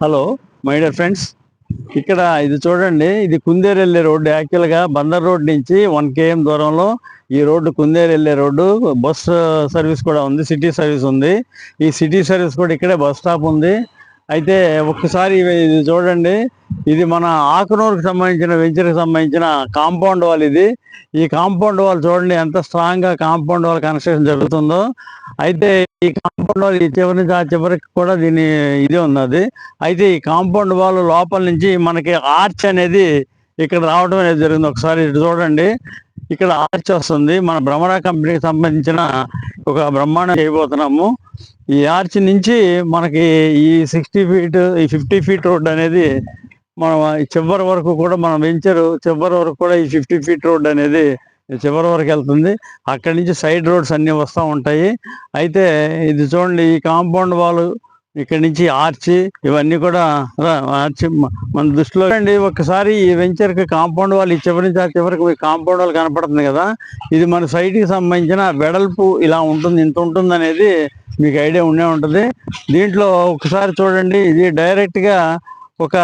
Hello my dear friends. ఇక్కడ ఇది చూడండి ఇది కుందేరు వెళ్ళే రోడ్డు యాక్చువల్గా బందర్ రోడ్ నుంచి వన్ కేఎం దూరంలో ఈ రోడ్డు కుందేరు వెళ్ళే రోడ్డు. బస్ సర్వీస్ కూడా ఉంది సిటీ సర్వీస్ ఉంది. ఈ సిటీ సర్వీస్ కూడా ఇక్కడే బస్ స్టాప్ ఉంది. అయితే ఒక్కసారి ఇది చూడండి. ఇది మన ఆకునూరుకు సంబంధించిన వెంచర్కి సంబంధించిన కాంపౌండ్ వాల్ ఇది. ఈ కాంపౌండ్ వాల్ చూడండి ఎంత స్ట్రాంగ్గా కాంపౌండ్ వాల్ కన్స్ట్రక్షన్ జరుగుతుందో. అయితే ఈ కాంపౌండ్ వాల్ ఈ చివరి నుంచి ఆ చివరికి కూడా దీని ఇది ఉన్నది. అయితే ఈ కాంపౌండ్ వాల్ లోపల నుంచి మనకి ఆర్చ్ అనేది ఇక్కడ రావడం అనేది జరిగింది. ఒకసారి ఇటు చూడండి. ఇక్కడ ఆర్చ్ వస్తుంది. మన భ్రమణ కంపెనీకి సంబంధించిన ఒక బ్రహ్మాండం చేయబోతున్నాము. ఈ ఆర్చ్ నుంచి మనకి ఈ సిక్స్టీ ఫీట్ ఈ ఫిఫ్టీ ఫీట్ రోడ్ అనేది మనం చివరి వరకు కూడా మనం వెంచరు చివరి వరకు కూడా ఈ ఫిఫ్టీ ఫీట్ రోడ్ అనేది చివరి వరకు వెళ్తుంది. అక్కడి నుంచి సైడ్ రోడ్స్ అన్ని వస్తూ ఉంటాయి. అయితే ఇది చూడండి ఈ కాంపౌండ్ వాల్ ఇక్కడ నుంచి ఆర్చి ఇవన్నీ కూడా ఆర్చి మన దృష్టిలో అండి ఒకసారి ఈ వెంచర్కి కాంపౌండ్ వాల్ ఈ చివరి నుంచి ఆ చివరికి కాంపౌండ్ వాల్ కనపడుతుంది కదా? ఇది మన సైట్కి సంబంధించిన వెడల్పు ఇలా ఉంటుంది ఇంత ఉంటుంది అనేది మీకు ఐడియా ఉండే ఉంటుంది. దీంట్లో ఒకసారి చూడండి. ఇది డైరెక్ట్గా ఒక